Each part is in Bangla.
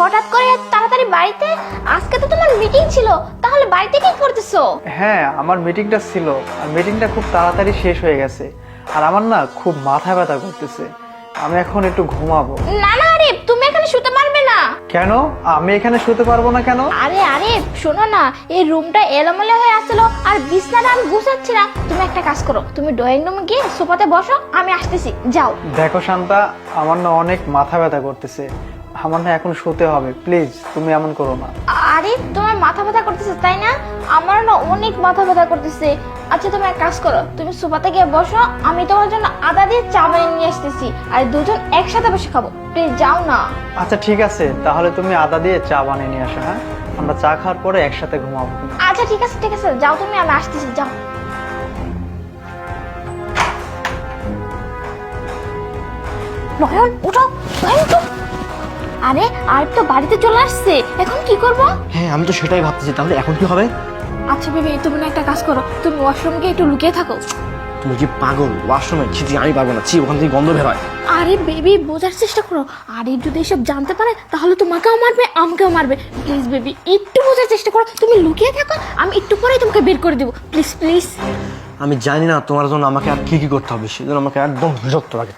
হঠাৎ করে এত তাড়াতাড়ি বাড়িতে? আজকে তো তোমার মিটিং ছিল তাহলে বাড়িতে কি করতেছো? হ্যাঁ আমার মিটিংটা ছিল আর মিটিংটা খুব তাড়াতাড়ি শেষ হয়ে গেছে। আর আমার না খুব মাথা ব্যথা করতেছে। আমি এখন একটু ঘুমাবো। না না আরে তুমি এখানে শুতে পারবে না। কেন? আমি এখানে শুতে পারব না কেন? আরে আরে শোনো না এই রুমটা এলোমেলো হয়ে আসলো আর বিছনাটা আমি গুছাচ্ছি না। তুমি একটা কাজ করো তুমি ড্রয়িং রুমে গিয়ে সোফাতে বসো আমি আসতেছি যাও। দেখো শান্তা আমার না অনেক মাথা ব্যথা করতেছে। আমার না এখন শুতে হবে প্লিজ তুমি এমন করো না। আরে তোমার মাথা ব্যথা করতেছে তাই না? আমার না অনেক মাথা ব্যথা করতেছে। আচ্ছা তুমি এক কাজ করো তুমি সোফাতে গিয়ে বসো আমি তোমার জন্য আদা দিয়ে চা বানিয়ে নিয়ে আসতেছি আর দুজন একসাথে বসে খাব। প্লিজ যাও না। আচ্ছা ঠিক আছে তাহলে তুমি আদা দিয়ে চা বানিয়ে নিয়ে আসো হ্যাঁ? আমরা চা খাওয়ার পরে একসাথে ঘুমাবো। আচ্ছা ঠিক আছে ঠিক আছে যাও তুমি আমি আসতেছি যাও। নয়ন উঠো নয়ন উঠো। আরে আর তো বাড়িতে চলে আসছে। এখন কি করব? হ্যাঁ আমি তো সেটাই ভাবতেছি। তাহলে এখন কি হবে? আচ্ছা বেবি তুমি না একটা কাজ করো। তুমি ওয়াশরুমে গিয়ে একটু লুকিয়ে থাকো। তুমি কি পাগল? ওয়াশরুমে ছিটি আমি পারব না। ছি ওখান থেকে গন্ধ বের হয়। আরে বেবি বোঝার চেষ্টা করো। আরে যদি এসব জানতে পারে তাহলে তোমাকেও মারবে আমাকেও মারবে। প্লিজ বেবি একটু বোঝার চেষ্টা করো। তুমি লুকিয়ে থাকো আমি একটু পরেই তোমাকে বের করে দেবো। প্লিজ প্লিজ আমি জানি না তোমার জন্য আমাকে আর কি কি করতে হবে। সেজন্য আমাকে একদম বিরক্ত লাগে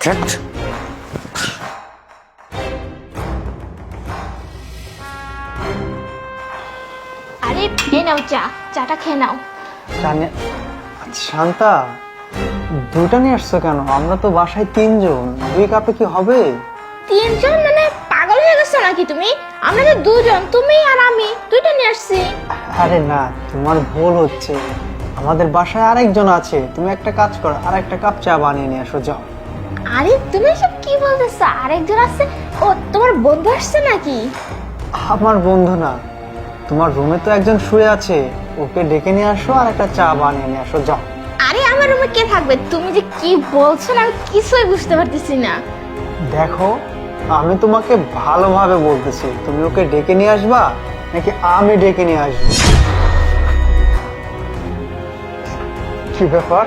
এই নাও চা চাটা খেয়ে নাও। জানি শান্তা দুইটা নিয়ে আসছো কেন? আমরা তো বাসায় তিনজন। দুই কাপে কি হবে? তিনজন মানে পাগল হয়ে গেছো নাকি তুমি? আমরা তো দুজন তুমি আর আমি দুইটা নিয়ে আসছি। আরে না তোমার ভুল হচ্ছে। আমাদের বাসায় আরেকজন আছে। তুমি একটা কাজ করো আর একটা কাপ চা বানিয়ে নিয়ে আসো যাও। আরে তুমি এসব কি বলতেছো? আরেকজন আছে ও তোমার বন্ধু আসছে নাকি? আমার বন্ধু না। তোমার রুমে তো একজন শুয়ে আছে। ওকে ডেকে নিয়ে আসো আর একটা চা বানিয়ে নিয়ে আসো যাও। আরে আমার রুমে কে থাকবে? তুমি যে কি বলছো না আমি কিছুই বুঝতে পারতেছি না। দেখো আমি তোমাকে ভালোভাবে বলতেছি। তুমি ওকে ডেকে নিয়ে আসবা নাকি আমি ডেকে নিয়ে আসব? কি ব্যাপার?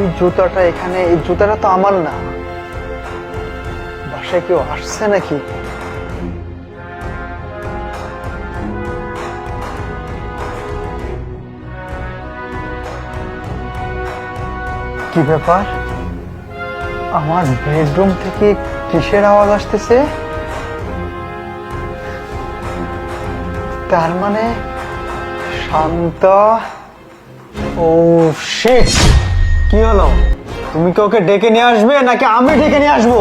এই জুতাটা এখানে এই জুতাটা তো আমার না। বাসায় কেউ আসছে নাকি? কি ব্যাপার? আমার বেডরুম থেকে কিসের আওয়াজ আসতেছে? তার মানে শান্ত? ও শেষ কি হলো? তুমি কি ওকে ডেকে নিয়ে আসবে নাকি আমি ডেকে নিয়ে আসব?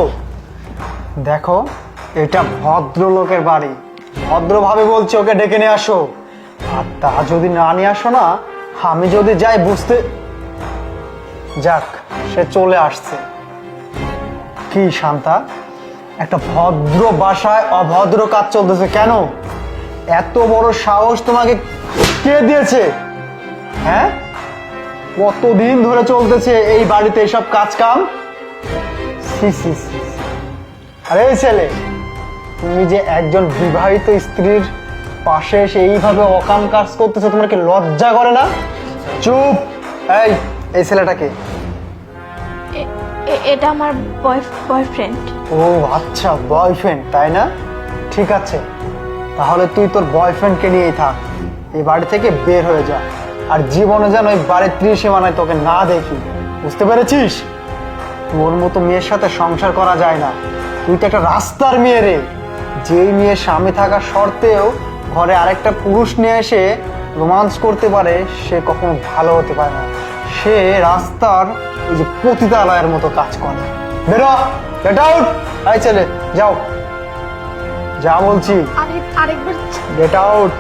দেখো, এটা ভদ্রলোকের বাড়ি। ভদ্রভাবে বলছি ওকে ডেকে নিয়ে আসো। আর তা যদি না নিয়ে আসো না, আমি যদি যাই বুঝতে যাক, সে চলে আসছে। কি শান্তা? একটা ভদ্র বাসায় অভদ্র কাজ চলতেছে কেন? এত বড় সাহস তোমাকে কে দিয়েছে? হ্যাঁ? কতদিন ধরে চলতেছে এই বাড়িতে এসব কাজ কাম। আরে ছেলে, তুমি যে একজন বিবাহিত স্ত্রীর পাশে এসে এইভাবে অকাম কাজ করতেছো, তোমার কি লজ্জা করে না? চুপ! এই এই ছেলেটাকে। এটা আমার বয়ফ্রেন্ড ও আচ্ছা বয়ফ্রেন্ড তাই না? ঠিক আছে। তাহলে তুই তোর বয়ফ্রেন্ডকে নিয়েই থাক। এই বাড়ি থেকে বের হয়ে যা। আর জীবনে যেন ওই বাড়ির ত্রিসীমানায় তোকে না দেখি। বুঝতে পেরেছিস? তোর মতো মেয়ের সাথে সংসার করা যায় না। তুই তো একটা রাস্তার মেয়ে রে। যেই মেয়ে স্বামী থাকা সত্ত্বেও ঘরে আরেকটা পুরুষ নিয়ে এসে রোমান্স করতে পারে, সে কখনো ভালো হতে পারে না। সে রাস্তার ওই যে পতিতালয়ের মতো কাজ করে। বেরো গেট আউট আই ছেলে যাও। যা বলছি। আরে আরেকবার গেট আউট